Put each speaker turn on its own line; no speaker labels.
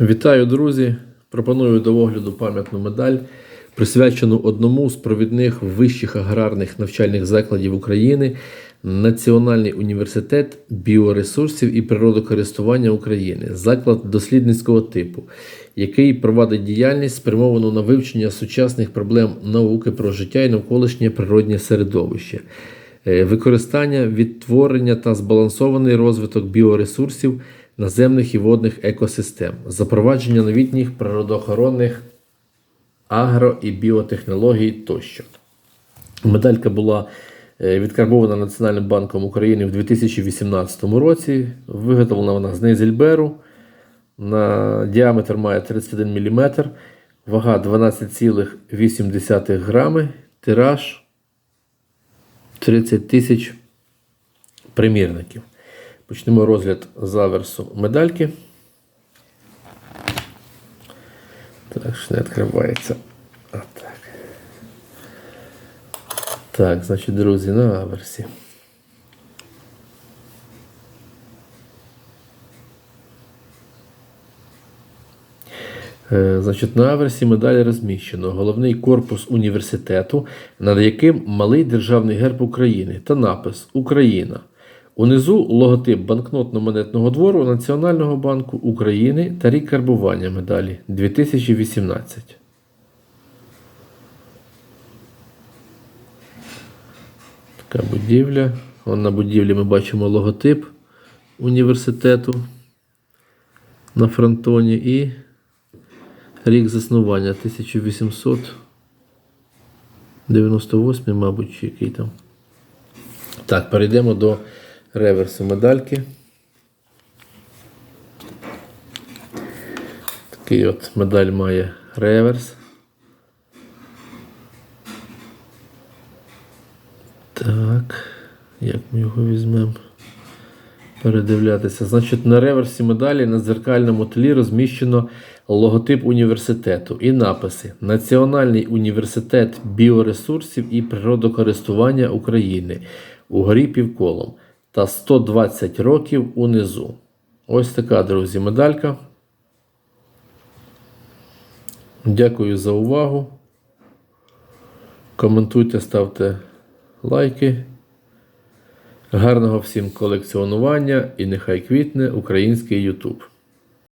Вітаю, друзі! Пропоную до огляду пам'ятну медаль, присвячену одному з провідних вищих аграрних навчальних закладів України Національний університет біоресурсів і природокористування України, заклад дослідницького типу, який провадить діяльність, спрямовану на вивчення сучасних проблем науки про життя і навколишнє природнє середовище. Е, використання, відтворення та збалансований розвиток біоресурсів наземних і водних екосистем, запровадження новітніх природоохоронних агро- і біотехнологій тощо. Медалька була е, відкарбована Національним банком України в 2018 році. Виготовлена вона з нейзельберу. На діаметр має 31 мм, вага 12,8 грами, тираж 30 тисяч примірників. Почнемо розгляд заверсу медальки. Так, що не відкривається. Отак. Так, значить, друзі, на аверсі. Е, Значить, на аверсі медалі розміщено головний корпус університету, над яким малий державний герб України та напис Україна. Унизу логотип банкнотно-монетного двору Національного банку України та рік карбування медалі 2018. Така будівля. Вон на будівлі ми бачимо логотип університету на фронтоні і рік заснування 1898, мабуть, який там. Так, перейдемо до реверсу медальки. Такий от медаль має реверс. Так, як ми його візьмемо? Передивлятися. Значить, на реверсі медалі на дзеркальному тлі розміщено логотип університету і написи Національний університет біоресурсів і природокористування України угорі півколом та 120 років унизу. Ось така, друзі, медалька. Дякую за увагу. Коментуйте, ставте лайки. Гарного всім колекціонування і нехай квітне український YouTube.